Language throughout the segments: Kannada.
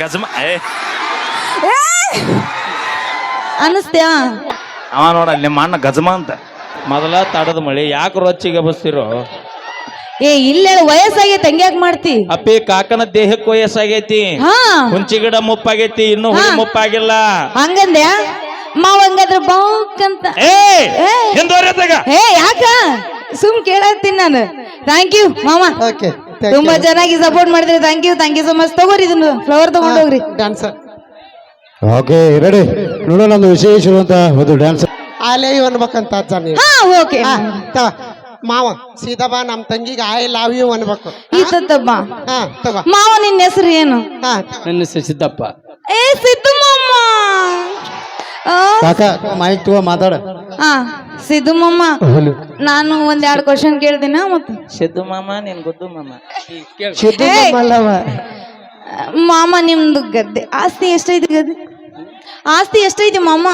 ಗಜಮ ಏ. ಅನಿಸ್ತ್ಯಾ ಅವ ನೋಡ ನಿಮ್ಮ ಅಣ್ಣ ಗಜಮ ಅಂತ. ಮೊದಲ ತಡದ ಮಳೆ ಯಾಕೆ ರೊಚ್ಚಿಗೆ ಬಸ್ತಿರೋ ಏ ಇಲ್ಲೇ ವಯಸ್ಸಾಗಿ ತಂಗ್ಯಾಕ್ ಮಾಡ್ತಿ? ಅಪ್ಪಿ ಕಾಕನ ದೇಹಕ್ಕೆ ವಯಸ್ಸಾಗೈತಿ. ಹಾ. ಹುಂಚಿ ಗಿಡ ಮುಪ್ಪಾಗೈತಿ ಇನ್ನು ಹುಳಿ ಹಾ. ಮುಪ್ಪಾಗಿಲ್ಲ. ಹಂಗಂದ್ಯಾ? ಮಾವ ಹಂಗಾದ್ರ ಬಾಂಕ್ ಏ. ಏ. ಹಿಂದೋರ್ಯದಾಗ ಏ ಯಾಕ? ಸುಮ್ ಕೇಳತ್ತೀನಿ ನಾನು. ಥ್ಯಾಂಕ್ ಯು ಮಾಮ ಓಕೆ ತುಂಬಾ ಚೆನ್ನಾಗಿ ಸಪೋರ್ಟ್ ಮಾಡಿದ್ರಿ. Thank you thank you so much ತಗೋರಿ ಇದನ್ನು. ಫ್ಲವರ್ ತಗೊಂಡು ಹೋಗ್ರಿ. ಡ್ಯಾನ್ಸರ್ ಓಕೆ ರೆಡಿ ನೋಡೋಣ ಒಂದು ವಿಶೇಷವಾದಂತ ಒಂದು ಡ್ಯಾನ್ಸ್ ಆಲೇ ಅನ್ಬೇಕಂತ ಅಜ್ಜ ನೀವು ಹಾ ಓಕೆ ಹಾ, ತಗೋ. ಮಾವ ಸೀದಾ ಬಾ ನಮ್ಮ ತಂಗಿಗೆ ಐ ಲವ್ ಯು ಅನ್ಬೇಕು. ಈತತ್ತಮ್ಮ ಹಾ ತಗೋ. ಮಾವ ನಿನ್ನ ಹೆಸರು ಏನು? ಹಾ ನನ್ನ ಹೆಸರು ಸಿದ್ದಪ್ಪ. ಏ ಸಿದ್ದು ಮಾಮ. ಕಾಕ ಮೈಕ್ ತಗೋ ಮಾತಾಡ. ಆ, ಸಿದ್ದು ಮಾಮ ನಾನು ಒಂದ್ ಎರಡು ಕ್ವಶನ್ ಕೇಳ್ತೀನ ಮತ್ತೆ? ಸಿದ್ದು ಮಾಮ ನಿನ್ ಗುದ್ದು ಮಾಮ. ನಿಮ್ಮದು ಮಾಮ ನಿಮ್ದು ಗದ್ದೆ. ಆಸ್ತಿ ಎಷ್ಟೈತಿ ಗದ್ದೆ? ಆಸ್ತಿ ಎಷ್ಟೈತಿ ಮಾಮ?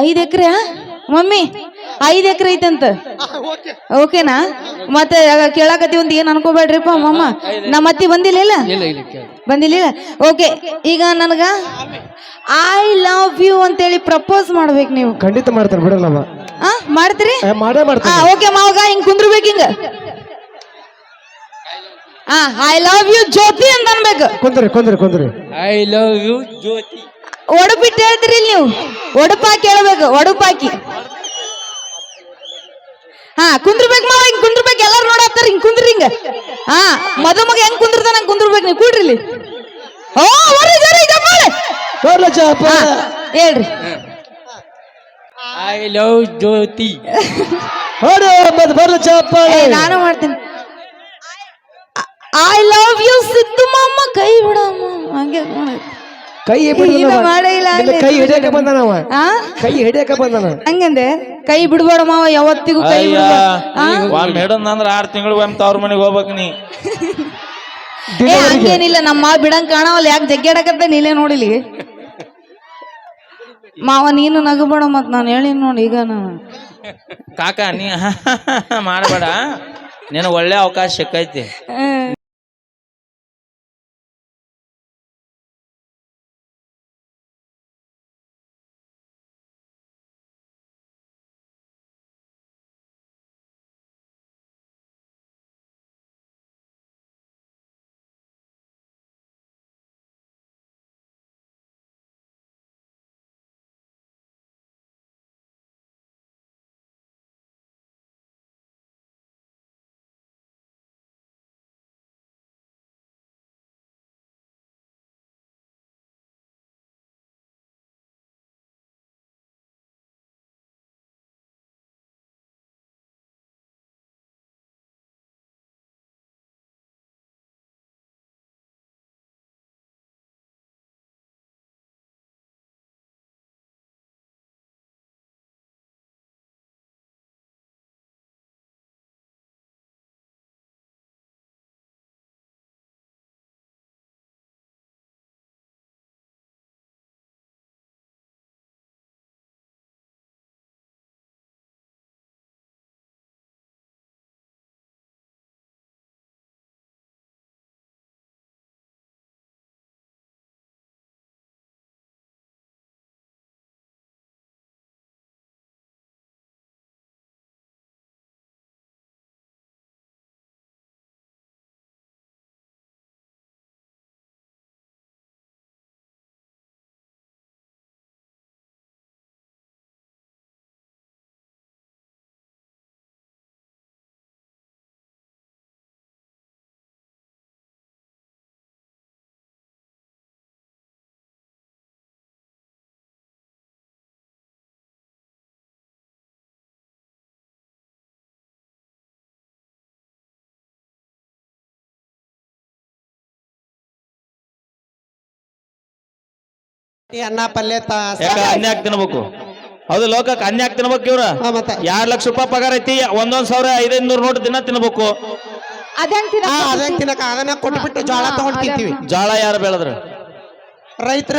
ಐದ್ ಎಕರೆ. ಮಮ್ಮಿ ಐದ್ ಎಕರೆ ಐತಂತ. ಓಕೆನಾ? ಮತ್ತೆ ಕೇಳಾಕತ್ತಿ ಒಂದ್ ಏನ್ ಅನ್ಕೋಬೇಡ್ರಿಪ್ಪ ಮಾಮ? ನಮ್ಮ ಅತ್ತಿ ಬಂದಿಲ್ಲ ಇಲ್ಲ? ಬಂದಿಲ್ಲ ಓಕೆ ಈಗ ನನಗ ಐ ಲವ್ ಯು ಅಂತೇಳಿ ಪ್ರಪೋಸ್ ಮಾಡ್ಬೇಕು ನೀವು. ಖಂಡಿತ ಮಾಡ್ತಾರೆ ಬಿಡಲ್ಲ ಆ ಮಾಡ್ತೀರಿ? ಮಾಡೇ ಓಕೆ ಮಾವಾಗ ಹಿಂಗ್ ಕುಂದ್ರಬೇಕು ಹಿಂಗ. ಆ ಐ ಲವ್ ಯು ಜ್ಯೋತಿ ಅಂತ ಅನ್ಬೇಕು. ಕುಂದ್ರಿ ಕುಂದ್ರಿ ಕುಂದ್ರಿ. I love you Jyothi. ಒಡಪಿಟ್ಟು ಹೇಳ್ತೀರಿ ನೀವು? ಒಡಪಾಕಿ ಹೇಳ್ಬೇಕು ಒಡಪಾಕಿ. ಹಾ ಕುಂದ್ರಬೇಕು ಮಾವ ಹಿಂಗ್ ಕುಂದ್ರಬೇಕು ಎಲ್ಲಾರು ನೋಡತ್ತಾರ ಹಿಂಗ್ ಕುಂದ್ರಿ ಹಿಂಗ. ಹಾ ಮದುಮಗ ಹೆಂಗ್ ಕುಂದ್ರತಾನ ಹಂಗ್ ಕುಂದ್ರಬೇಕು ನೀವು ಕೂಡ್ರಿ ಇಲ್ಲಿ. ಓ ಬರ್ರಿ ಜರಿ ಜಪ್ಪಾಳೆ ಹಾ, ಹೇಳ್ರಿ. I love Jyothi. ಬರ್ಲ ಚಪ್ಪ ಏ, ನಾನು ಮಾಡ್ತೀನಿ. ಐ ಲವ್ ಯು ಸಿದ್ದು ಮಾಮ ಕೈ ಬಿಡಮ್ಮ ಹಂಗೆ ಮಾಡು. ಕೈ ಇಲ್ಲ, ಮಾಡೇ ಇಲ್ಲ ಆಗ್ಲೇ. ಕೈ ಹಿಡಿಯಕ ಬಂದನವ ಆ? ಕೈ ಹಿಡಿಯಕ ಬಂದನ ಹಂಗಂದೆ? ಕೈ ಬಿಡಬೇಡ ಮಾವ ಯಾವತ್ತಿಗೂ ಕೈ? ಒಮ್ಮೆ ಅಂದ್ರ ಆರ್ ತಿಂಗಳು ಒಮ್ಮೆ ತವ್ರ ಮನೆಗೆ ಹೋಗ್ಬೇಕು ನೀ? ಏ ಹಂಗೇನಿಲ್ಲ ನಮ್ಮ ಮಾವ ಬಿಡಂಗ್ ಕಾಣವಲ್ಲ ಯಾಕೆ ಜಗ್ಗಾಡಕತ್ತೆ ನೀಲೇ ನೋಡಿಲಿ? ಮಾವ ನೀನು ನಗಬೇಡ ಮತ್ ನಾನು ಹೇಳಿನ ನೋಡಿ ಈಗ ನಾನು. ಕಾಕ ನೀ ಮಾಡಬೇಡ. ನೀನು ಒಳ್ಳೆ ಅವಕಾಶ ಸಿಕ್ಕೈತಿ. ಈ ಅನ್ನ ಪಲ್ಯ ತ ಯಾಕ ಅನ್ಯಾಕ್ ತಿನ್ಬೇಕು? ಹೌದು ಲೋಕಕ್ಕೆ ಅನ್ಯಾಕ್ ತಿನ್ಬೇಕು ಇವ್ರ? ಹಾ, ಮತ್ತೆ. ಎರಡ್ ಲಕ್ಷ ರೂಪಾಯಿ ಪಗಾರ ಐತಿ ಒಂದೊಂದ್ ಸಾವಿರ ಐದೈನೂರು ನೋಟ್ ದಿನ ತಿನ್ಬೇಕು. ಅದಂಗ್ ಹಾ ಅದಂಗ ತಿನ್ನಕ ಅದನ್ನ ಕೊಟ್ಬಿಟ್ಟು ಜೋಳ ತಗೊಂಡ್ ತಿಂತೀವಿ. ಜಾಳ ಯಾರು ಬೆಳೆದ್ರ? ರೈತರ?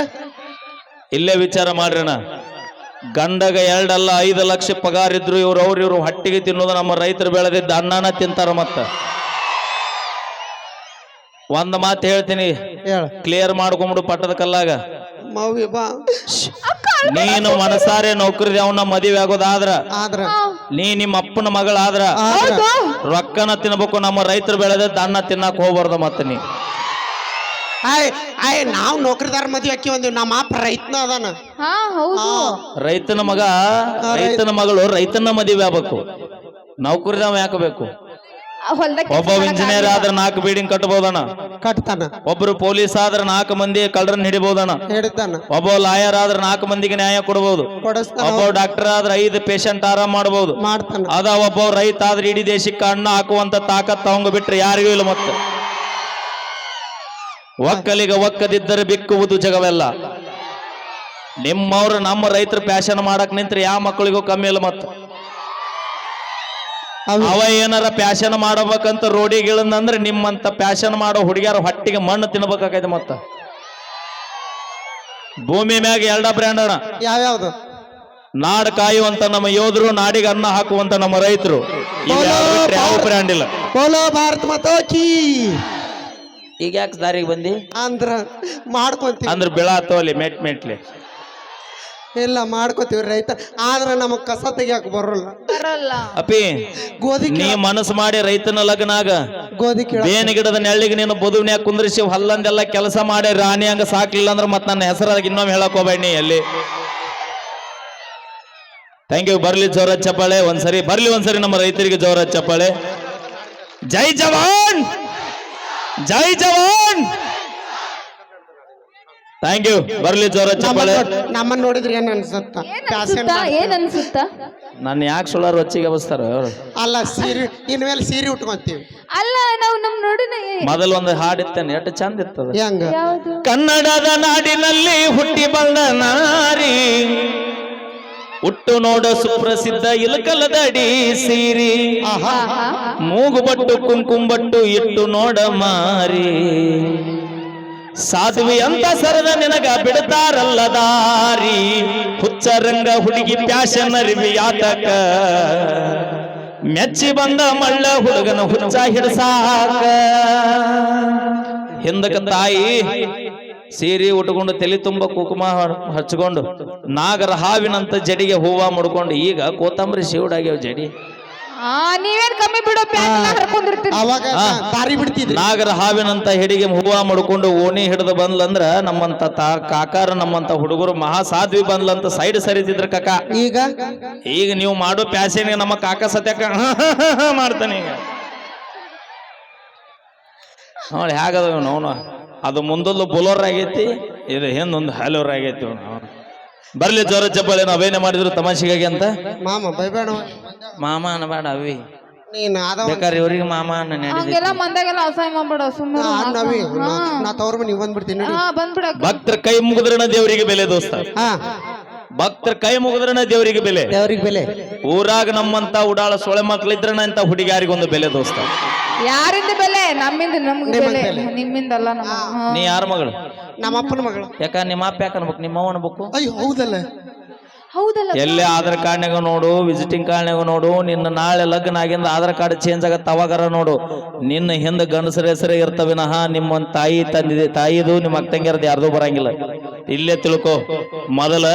ಇಲ್ಲೇ ವಿಚಾರ ಮಾಡ್ರಣ ಗಂಡಗ ಎರಡಲ್ಲ ಐದು ಲಕ್ಷ ಪಗಾರ ಇದ್ರು ಇವ್ರು ಅವ್ರು ಇವ್ರು ಹೊಟ್ಟಿಗೆ ತಿನ್ನೋದು ನಮ್ಮ ರೈತರು ಬೆಳೆದಿದ್ದ ಅನ್ನನ ತಿಂತಾರ ಮತ್ತ. ಒಂದ್ ಮಾತು ಹೇಳ್ತೀನಿ. ಹೇಳ. ಕ್ಲಿಯರ್ ಮಾಡ್ಕೊಂಬಿಡು ಪಟ್ಟದ ಕಲ್ಲಾಗ. ಮೌವಿ ಬಾ. ನೀನು ಮನಸಾರೆ ನೌಕರಿ ಅವನ ಮದುವೆ ಆಗೋದಾದ್ರ. ಆದ್ರ. ನೀ ನಿಮ್ಮ ಅಪ್ಪನ ಮಗಳಾದ್ರ. ಆದ್ರ. ರೊಕ್ಕನ ತಿನ್ಬೇಕು ನಮ್ಮ ರೈತರು ಬೆಳೆದ ದಣ್ಣ ತಿನ್ನಕ್ ಹೋಗ್ಬಾರ್ದು ಮತ್ತೆ ನೀ. ಆಯ್ ಆಯ್ ನಾವ್ ನೌಕರಿದಾರ ಮದ್ವೆ ಹಾಕಿ ಒಂದಿವ್ ನಮ್ಮ ಅಪ್ಪ ರೈತನ ಅದಾನ. ಹಾ ಹೌದು. ರೈತನ ಮಗ ರೈತನ ಮಗಳು ರೈತನ ಮದುವೆ ಆಗ್ಬೇಕು. ನೌಕರಿದಾವ ಯಾಕೆ ಬೇಕು? ಹೊಲ್ದಾಗ ಒಬ್ಬ ಇಂಜಿನಿಯರ್ ಆದ್ರೆ ನಾಲ್ಕು ಬಿಲ್ಡಿಂಗ್ ಕಟ್ಬೋದಣ್ಣ. ಕಟ್ತಾನ. ಒಬ್ಬರು ಪೊಲೀಸ್ ಆದ್ರೆ ನಾಲ್ಕು ಮಂದಿ ಕಳ್ಳರನ್ನ ಹಿಡಿಬೋದಣ್ಣ. ಹಿಡಿತಾನ. ಒಬ್ಬ ಲಾಯರ್ ಆದ್ರೆ ನಾಲ್ಕು ಮಂದಿಗೆ ನ್ಯಾಯ ಕೊಡಬಹುದು ಕೊಡಸ್ತಾನ ಒಬ್ಬ ಡಾಕ್ಟರ್ ಆದ್ರೆ ಐದು ಪೇಷಂಟ್ ಆರಾಮ್ ಮಾಡಬಹುದು ಮಾಡ್ತಾನ. ಅದ ಒಬ್ಬ ರೈತ ಆದ್ರೆ ಇಡೀ ದೇಶಕ್ಕೆ ಅಣ್ಣ ಹಾಕುವಂತ ತಾಕತ್ ಅವಂಗ ಬಿಟ್ರೆ ಯಾರಿಗೂ ಇಲ್ಲ ಮತ್ತೆ. ಒಕ್ಕಲಿಗ ಒಕ್ಕದಿದ್ದರೆ ಬಿಕ್ಕುವುದು ಜಗವೆಲ್ಲ. ನಿಮ್ಮವ್ರು ನಮ್ಮ ರೈತರು ಪ್ಯಾಶನ್ ಮಾಡಕ್ ನಿಂತ್ರೆ ಯಾವ ಮಕ್ಕಳಿಗೂ ಕಮ್ಮಿ ಇಲ್ಲ ಮತ್ತೆ. ಅವಿ ಏನಾರ ಪ್ಯಾಶನ್ ಮಾಡಬೇಕಂತ ರೋಡಿಗಿಳಂದ್ರೆ ನಿಮ್ಮಂತ ಪ್ಯಾಶನ್ ಮಾಡೋ ಹುಡುಗಿಯರ ಹೊಟ್ಟಿಗೆ ಮಣ್ಣು ತಿನ್ಬೇಕಾಗೈತೆ ಮತ್ತ. ಭೂಮಿ ಮ್ಯಾಗ ಎರಡ ಬ್ರ್ಯಾಂಡ್ ಅಣ್ಣ. ಯಾವ್ಯಾವ್ದು? ನಾಡ್ ಕಾಯುವಂತ ನಮ್ಮ ಯೋಧರು ನಾಡಿಗೆ ಅನ್ನ ಹಾಕುವಂತ ನಮ್ಮ ರೈತರು. ಯಾವ ಬ್ರ್ಯಾಂಡ್ ಇಲ್ಲ. ಬೋಲೋ ಭಾರತ್ ಮತೋಚಿ ಈಗ ಯಾಕೆ ದಾರಿಗೆ ಬಂದಿ? ಅಂದ್ರ ಮಾಡ್ಕೊಂತ ಅಂದ್ರೆ ಬೀಳಾತೋಲಿ ಮೆಟ್ ಮೆಟ್ಲಿ. ಇಲ್ಲ ಮಾಡ್ಕೋತೀವಿ ರೈತ ಆದ್ರೆ ನಮಗ್ ಕಸ ತೆಗಿಯಾಕ ಬರೋಲ್ಲ. ಬರಲ್ಲ. ಅಪಿ ಗೋಧಿ ನೀ ಮನಸ್ ಮನಸ್ಸು ಮಾಡಿ ರೈತನ ಲಗ್ನಾಗ. ಗೋಧಿ ಕೀಳ ಬೇನೆ ಗಿಡದ ನೆಳ್ಳಿಗೆ ನೀನು ಬದುವ್ನ್ಯಾಗ ಕುಂದ್ರಿಸಿ ಹಲ್ಲಂದೆಲ್ಲ ಕೆಲಸ ಮಾಡಿ ರಾಣಿ ಹಂಗ ಸಾಕ್ಲಿಲ್ಲ ಅಂದ್ರೆ ಮತ್ತೆ ನನ್ನ ಹೆಸರಾಗಿ ಇನ್ನೊಮ್ಮೆ ಹೇಳಕ್ ಹೋಗ್ಬೇಡಿ ನೀ ಎಲ್ಲಿ ಥ್ಯಾಂಕ್ ಯು ಬರ್ಲಿ ಜೋರ ಚಪ್ಪಾಳೆ. ಒಂದ್ಸರಿ ಬರ್ಲಿ ಒಂದ್ಸರಿ ನಮ್ಮ ರೈತರಿಗೆ ಜೋರ ಚಪ್ಪಾಳೆ. ಜೈ ಜವಾನ್! ಜೈ ಜವಾನ್! ಥ್ಯಾಂಕ್ ಯು ಬರ್ಲಿ ಜೋರ ಚಪ್ಪಾಳೆ. ನಮ್ಮನ್ನ ನೋಡಿದ್ರೆ ಏನ್ ಅನ್ಸುತ್ತ? ಏನ್ ಅನ್ಸುತ್ತ? ನನ್ನ ಯಾಕೆ ಸುಳ್ಳಾರು ಹೊಚ್ಚಿಗೆ ಬಸ್ತಾರ ಅವ್ರು ಅಲ್ಲ ಸೀರೆ ಇನ್ಮೇಲೆ ಸೀರೆ ಉಟ್ಕೊಂತೀವಿ. ಅಲ್ಲ ನಾವು ನಮ್ ನೋಡಿನ ಮೊದಲು ಒಂದು ಹಾಡಿತ್ತೇನೆ ಎಷ್ಟು ಚಂದ ಇರ್ತದ. ಹೆಂಗ? ಯಾವ್ದು? ಕನ್ನಡದ ನಾಡಿನಲ್ಲಿ ಹುಟ್ಟಿ ಬಂದ ನಾರಿ. ಹುಟ್ಟು ನೋಡ ಸುಪ್ರಸಿದ್ಧ ಇಲಕಲದಡಿ ಸೀರಿ. ಆಹಾ. ಮೂಗುಬಟ್ಟು ಕುಂಕುಂಬಟ್ಟು ಇಟ್ಟು ನೋಡ ಮಾರಿ. ಸಾಧ್ವಿ ಅಂತ ಸರದ ನಿನಗ ಬಿಡ್ತಾರಲ್ಲ ದಾರಿ. ಹುಚ್ಚರಂಗ ಹುಡುಗಿ ಪ್ಯಾಶನ್ ಅರಿವಿ ಯಾತಕ ಮೆಚ್ಚಿ ಬಂದ ಮಳ್ಳ ಹುಡುಗನ ಹುಚ್ಚ ಹಿಡ್ಸಾಕ. ಹಿಂದಕ ತಾಯಿ ಸೀರೆ ಉಟ್ಕೊಂಡು ತಲೆ ತುಂಬ ಕುಕುಮ ಹಚ್ಕೊಂಡು ನಾಗರ ಹಾವಿನಂತ ಜಡಿಗೆ ಹೂವ ಮುಡ್ಕೊಂಡು ಈಗ ಕೋತಂಬರಿ ಶಿವಡಾಗ್ಯಾವ ಜಡಿ. ಆ ನೀವೇನ್ ಕಮ್ಮಿ ಬಿಡು ಪ್ಯಾಂಟ್ ಹರ್ಕೊಂಡಿರ್ತೀರಿ? ಅವಾಗ ತಾರಿ ದಾರಿ ನಾಗರ ಹಾವಿನಂತ ಹೆಡಿಗೆ ಹೂವ ಮಾಡ್ಕೊಂಡು ಓಣಿ ಹಿಡಿದು ಬಂದ್ಲಂದ್ರ ನಮ್ಮಂತ ತಾ ಕಾಕಾರ ನಮ್ಮಂತ ಹುಡುಗರು ಮಹಾ ಸಾಧ್ವಿ ಬಂದ್ಲಂತ ಸೈಡ್ ಸರಿತಿದ್ರ ಕಾಕ. ಈಗ? ಈಗ ನೀವು ಮಾಡೋ ಪ್ಯಾಸೆನ್ಗೆ ನಮ್ಮ ಕಾಕ ಸತ್ಯಕ ಮಾಡ್ತಾನೆ ಈಗ. ನೋಡಿ ಹೇಗದ ಅವನು ಅದು ಮುಂದೊಂದು ಬುಲೋರ್ ಆಗೈತಿ ಇದು ಹಿಂದೊಂದು ಹಲೋರ್ ಆಗೈತಿ ಅವ್ನು. ಬರ್ಲಿ ಜ್ವರ ಚಪ್ಪಾಳೆ ನಾವೇನೇ ಮಾಡಿದ್ರು ತಮಾಷೆಗಾಗಿ ಅಂತ? ಮಾಮ ಬೈಬೇಡ. ಮಾಮ ಅನ್ಬೇಡ ಅವಿ. ನೀನ್ ಆದ ಬೇಕಾದ್ರೆ ಇವ್ರಿಗೆ ಮಾಮ ಅನ್ನ ಹಂಗೆಲ್ಲ ಮಂದಾಗೆಲ್ಲ ಅಸಹಾಯ ಮಾಡ್ಬೇಡ ಸುಮ್ಮನೆ ನಾ ತವ್ರ ಮನಿ ಬಂದ್ಬಿಡ್ತೀನಿ ನಡಿ. ಹಾ ಬಂದ್ಬಿಡ ಭಕ್ತರ ಕೈ ಮುಗಿದ್ರೆ ದೇವರಿಗೆ ಬೆಲೆ ದೋಸ್ತ. ಹಾ. ಭಕ್ತರ ಕೈ ಮುಗಿದ್ರನ ದೇವರಿಗೆ ಬೆಲೆ. ದೇವ್ರಿಗೆ ಬೆಲೆ. ಊರಾಗ ನಮ್ಮಂತ ಉಡಾಳ ಸೊಳೆ ಮಕ್ಳಿದ್ರನ ಅಂತ ಹುಡುಗಿಯಾರಿಗೊಂದು ಬೆಲೆ ದೋಸ್ತ. ಯಾರಿಂದ ಬೆಲೆ? ನಮ್ಮಿಂದ ನಮ್ಗೆ ಬೆಲೆ. ನಿಮ್ಮಿಂದಲ್ಲ ನಮ್ಮ ಹಾ. ನೀ ಯಾರ ಮಗಳು? ನಮ್ಮ ಅಪ್ಪನ ಮಗಳು. ಯಾಕ ನಿಮ್ಮ ಅಪ್ಪ ಯಾಕ ಅನ್ಬೇಕು? ನಿಮ್ಮ ಅವ್ವ ಅನ್ಬೇಕು ಅಯ್ಯೋ ಹೌದಲ್ಲ. ಹೌದಲ್ಲ ಎಲ್ಲೇ ಆಧಾರ್ ಕಾರ್ಡ್ನಾಗ ನೋಡು ವಿಸಿಟಿಂಗ್ ಕಾರ್ಡ್ನಾಗ ನೋಡು ನಿನ್ನ ನಾಳೆ ಲಗ್ನ ಆಗಿಂದ ಆಧಾರ್ ಕಾರ್ಡ್ ಚೇಂಜ್ ಆಗತ್ತ ಅವಾಗಾರ ನೋಡು. ನಿನ್ನ ಹಿಂದೆ ಗಂಡಸರ ಹೆಸರೇ ಇರ್ತವಿನಹ ನಿಮ್ಮ ತಾಯಿ ತಂದಿದೆ ತಾಯಿದು ನಿಮ್ಮ ಅಕ್ಕ ತಂಗಿಯರ್ದು ಯಾರ್ದು ಬರಂಗಿಲ್ಲ. ಇಲ್ಲೇ ತಿಳ್ಕೊ. ಮೊದಲ.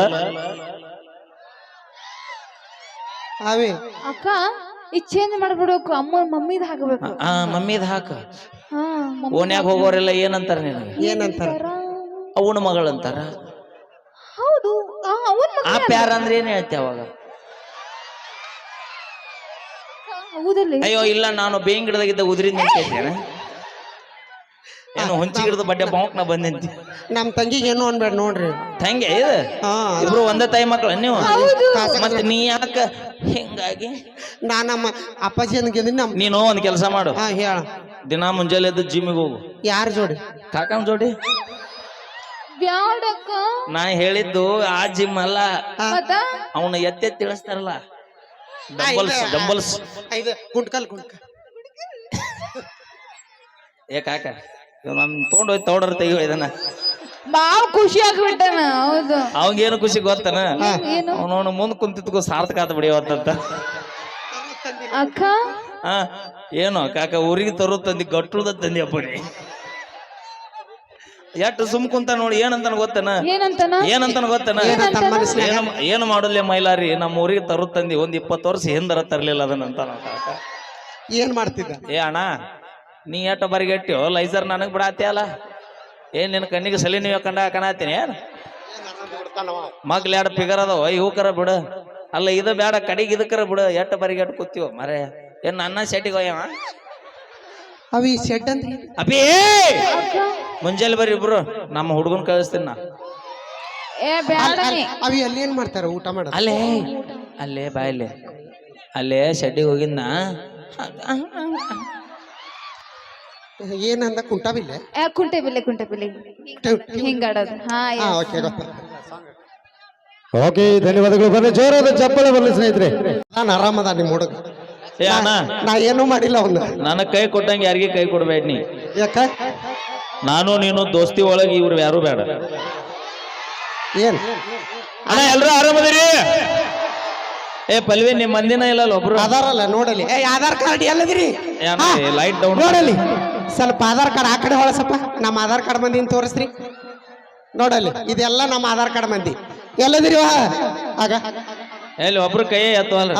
ಅವಿ ಅಕ್ಕ ಈ ಚೇಂಜ್ ಮಾಡ್ಬಿಡ್ಬೇಕು ಅಮ್ಮ ಮಮ್ಮಿದ ಹಾಕಬೇಕು. ಆ ಮಮ್ಮಿದ ಹಾಕ. ಹಾ ಮಮ್ಮಿ ಓನ್ಯಾಗ ಹೋಗೋರೆಲ್ಲ ಏನಂತಾರ ನಿನಗೆ? ಏನಂತಾರ? ಅವನ ಮಗಳಂತಾರ ಹೌದು. ಆ, ಅವ್ನ್ ಮಗ ಆ ಪ್ಯಾರ ಅಂದ್ರೆ ಏನ್ ಹೇಳ್ತಿ ಅವಾಗ? ಹೌದಲ್ಲಿ. ಅಯ್ಯೋ ಇಲ್ಲ ನಾನು ಬೇಂಗ್ ಗಿಡದಾಗಿದ್ದ ಉದ್ರಿಂದ ನಿಂತಿದ್ದೇನೆ. ಏನು ಹುಂಚಿ ಗಿಡದ ಬಡ್ಡೆ ಬಾಂಕ್ ನಾ ಬಂದಿಂತಿ ನಮ್ ತಂಗಿಗೆ ಏನು ಅನ್ಬೇಡ ನೋಡ್ರಿ. ತಂಗಿ ಇದು ಹಾ. ಇಬ್ರು ಒಂದೇ ತಾಯಿ ಮಕ್ಕಳ ನೀವು? ಮತ್ತೆ ನೀ ಯಾಕ ಹಿಂಗಾಗಿ? ನಾ ನಮ್ಮ ಅಪ್ಪಾಜಿ ಅನ್ಗಿದ್ದೀನಿ ನಮ್ ನೀನು ಒಂದ್ ಕೆಲಸ ಮಾಡು. ಹಾ ಹೇಳ. ದಿನ ಮುಂಜಾನೆ ಎದ್ದು ಜಿಮ್ಮಿಗೆ ಹೋಗು. ಯಾರ ಜೋಡಿ? ಕಾಕನ್ ಜೋಡಿ? ಬ್ಯಾಡಕ್ಕ. ನಾ ಹೇಳಿದ್ದು ಆ ಜಿಮ್ ಅಲ್ಲ. ಮತ್ತ? ಅವನ ಎತ್ತೆ ತಿಳಿಸ್ತಾರಲ್ಲ ಡಂಬಲ್ಸ್ ಡಂಬಲ್ಸ್ ಇದು. ಕುಂಟ್ಕಲ್ ಏ ಕಾಕ. ನಮ್ ತೊಗೊಂಡೋಗಿ ತೌಡರ್ ತೆಗಿಯೋ ಇದನ್ನ. ಬಾವ್ ಖುಷಿ ಆಗ್ಬಿಟ್ಟನ ಹೌದು. ಅವಂಗೇನು ಖುಷಿ ಗೊತ್ತನ? ಏನು? ಅವನವನು ಮುಂದ್ ಕುಂತಿದ್ಕೋ ಸಾರ್ಥಕ ಆತ ಬಿಡಿಯವತ್ತಂತ ಅಕ್ಕ? ಹಾ ಏನು ಕಾಕ ಊರಿಗೆ ತರೋ ತಂದಿ ಗಟ್ಟುಳ್ದ ತಂದಿ ಅಪ್ಪಣಿ ಎಟ್ಟು ಎಷ್ಟು ಸುಮ್ ಕುಂತ ನೋಡಿ ಏನಂತಾನ ಗೊತ್ತನ? ಏನಂತನ? ಏನಂತಾನ ಗೊತ್ತೇನ? ಏನಂತ ಗೊತ್ತನ ಏನು ಏನು ಮೈಲಾರಿ ನಮ್ಮ ಊರಿಗೆ ತರು ತಂದಿ ಒಂದ್ ಇಪ್ಪತ್ತು ವರ್ಷ ಹಿಂದರ ತರ್ಲಿಲ್ಲ ಅದನ್ನಂತ ಏನ್ ಮಾಡ್ತಿದ್ದ? ಏ ಅಣ್ಣ ನೀ ಎಟ್ಟ ಬರಿಗೆಟ್ಟಿಯೋ? ಲೈಸರ್ ನನಗೆ ಬಿಡಾತಿ ಅಲ್ಲ ಏನ್ ನಿನ್ನ ಕಣ್ಣಿಗೆ ಸಲಿ ನೀವು ಕಂಡ ಕಾಣತ್ತೀನಿ ಏನು? ಮಗ್ಲ ಎರಡು ಫಿಗರ್ ಅದಾವ? ಇವಕರ ಬಿಡು. ಅಲ್ಲ ಇದು ಬೇಡ ಕಡಿಗೆ ಇದಕ್ಕರ ಬಿಡು. ಎಟ್ಟ ಬರಿಗೆಟ್ಟು ಕೂತೀವ ಮರೆ? ಏನ್ ನನ್ನ ಸೆಟ್ಟಿಗೆ ಹೋಯವ ಅವಿ ಶೆಡ್ ಅಂತ ಅಭಿ ಮುಂಜಾನೆ ಬರ್ರಿ ಇಬ್ರು. ನಮ್ಮ ಹುಡುಗನ್ ಕಳಿಸ್ತೀನಿ ನೀ. ಅವಿ ಅಲ್ಲಿ ಏನ್ ಮಾಡ್ತಾರ? ಊಟ ಮಾಡ. ಅಲ್ಲೇ ಅಲ್ಲೇ ಬಾಯಲ್ಲೇ ಅಲ್ಲೇ ಶೆಡ್ಡಿಗೆ ಹೋಗಿದ್ನ. ಏನಂದ ಕುಂಟಾಬಿಲ್ಲೆ? ಕುಂಟೆ ಬಿಲ್ಲೆ ಕುಂಟೆ ಬಿಲ್ಲೆ ಹಿಂಗಾಡೋದು. ಹಾ ಹಾ ಓಕೆ ಧನ್ಯವಾದಗಳು. ಬನ್ನಿ ಜೋರಾದ ಚಪ್ಪಳೆ ಬರಲಿ ಸ್ನೇಹಿತರೆ. ನಾನು ಆರಾಮದ ನಿಮ್ಮ ಹುಡುಗ. ಏ ಅಣ್ಣ. ನಾ ಏನೂ ಮಾಡಿಲ್ಲ ಅವನು. ನನಗ್ ಕೈ ಕೊಟ್ಟಂಗೆ ಯಾರಿಗೆ ಕೈ ಕೊಡ್ಬೇಡ ನೀ? ಯಾಕ? ನಾನು ನೀನು ದೋಸ್ತಿ ಒಳಗೆ ಇವ್ರು ಯಾರು ಬೇಡ. ಏನ್? ಅಣ್ಣ ಎಲ್ರು ಆರಾಮದಿರಿ? ಏ ಪಲ್ವಿ ನಿಮ್ ಮಂದಿನ ಇಲ್ಲಲ್ಲ ಒಬ್ರು? ಆಧಾರ್ ಅಲ್ಲ ನೋಡಲಿ. ಏ ಆಧಾರ್ ಕಾರ್ಡ್ ಎಲ್ಲದ್ರಿ? ಲೈಟ್ ಡೌನ್ ನೋಡಲಿ. ಸ್ವಲ್ಪ ಆಧಾರ್ ಕಾರ್ಡ್ ಆ ಕಡೆ ಹೊಳಸಪ್ಪ. ನಮ್ಮ ಆಧಾರ್ ಕಾರ್ಡ್ ಮಂದಿನ ತೋರಿಸ್ರಿ. ನೋಡಲಿ ಇದೆಲ್ಲ ನಮ್ಮ ಆಧಾರ್ ಕಾರ್ಡ್ ಮಂದಿ. ಎಲ್ಲದ್ರಿ ವಾ ಆಗ. ಎಲ್ಲಿ ಒಬ್ರು ಕೈಯೇ ಎತ್ತವಲ್ಲ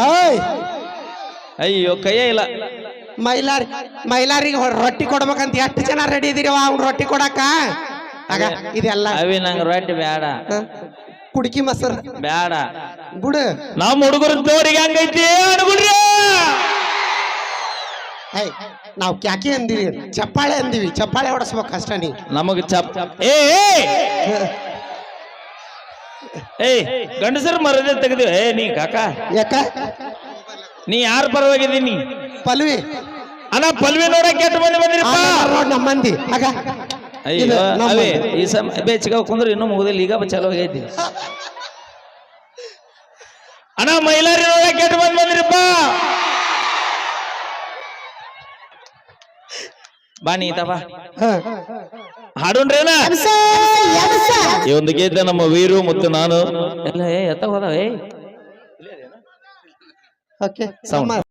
ಅಯ್ಯೋ ಕೈಯೇ ಇಲ್ಲ. ಮೈಲಾರಿ ಮೈಲಾರಿಗೆ ರೊಟ್ಟಿ ಕೊಡ್ಬೇಕಂತ ಎಷ್ಟು ಜನ ರೆಡಿ ಇದೀರಿ ಅವ್ನು ರೊಟ್ಟಿ ಕೊಡಕ್ಕ? ಆಗ ಇದೆಲ್ಲ. ಅವಿ ನಂಗೆ ರೊಟ್ಟಿ ಬೇಡ? ಕುಡ್ಕಿ ಮಸರ್ ಬೇಡ ಬುಡ. ನಮ್ಮ ಹುಡುಗರ ಜೋಡಿಗೆ ಹಂಗೈತಿ ಅನ್ಬಿಡ್ರಿ. ಏಯ್ ನಾವು ಕ್ಯಾಕಿ ಅಂದಿವಿ ಚಪ್ಪಾಳೆ ಅಂದಿವಿ ಚಪ್ಪಾಳೆ ಹೊಡಸ್ಬೇಕು ಕಷ್ಟ ನೀ. ನಮಗ್ ಚಪ್ ಏ ಏಯ್ ಗಂಡಸರು ಮರದ ತೆಗ್ದಿವಿ. ಏ ನೀ ಕಾಕ. ಯಾಕ? ನೀ ಯಾರ ಪರವಾಗಿದ್ದೀನಿ ಪಲ್ವಿ. ಅಣ್ಣ ಪಲ್ವಿ ನೋಡಕ್ ಕೆಟ್ಟ ಬಂದಿ ಬಂದಿರಪ್ಪ? ನೋಡ್ ನಮ್ಮ ಮಂದಿ. ಆಗ. ಅಯ್ಯೋ ಇದು ಅವೇ ಈ ಸಮ ಬೇಚಿಗ ಕುಂದ್ರೆ ಇನ್ನೂ ಮುಗುದಿಲ್ಲ ಈಗ ಚಲೋ ಆಗೈತಿ. ಅಣ್ಣ ಮೈಲಾರಿ ಕೆಟ್ಟ ಬಂದ್ ಬಂದಿರಪ್ಪ. ಬಾ ನೀ ಹ. ಹಾಡೋಣ್ರೇನ ಈ ಒಂದು ಗೀತೆ ನಮ್ಮ ವೀರು ಮತ್ತು ನಾನು. ಎಲ್ಲ ಎತ್ತ ಹೋದವೇ ಓಕೆ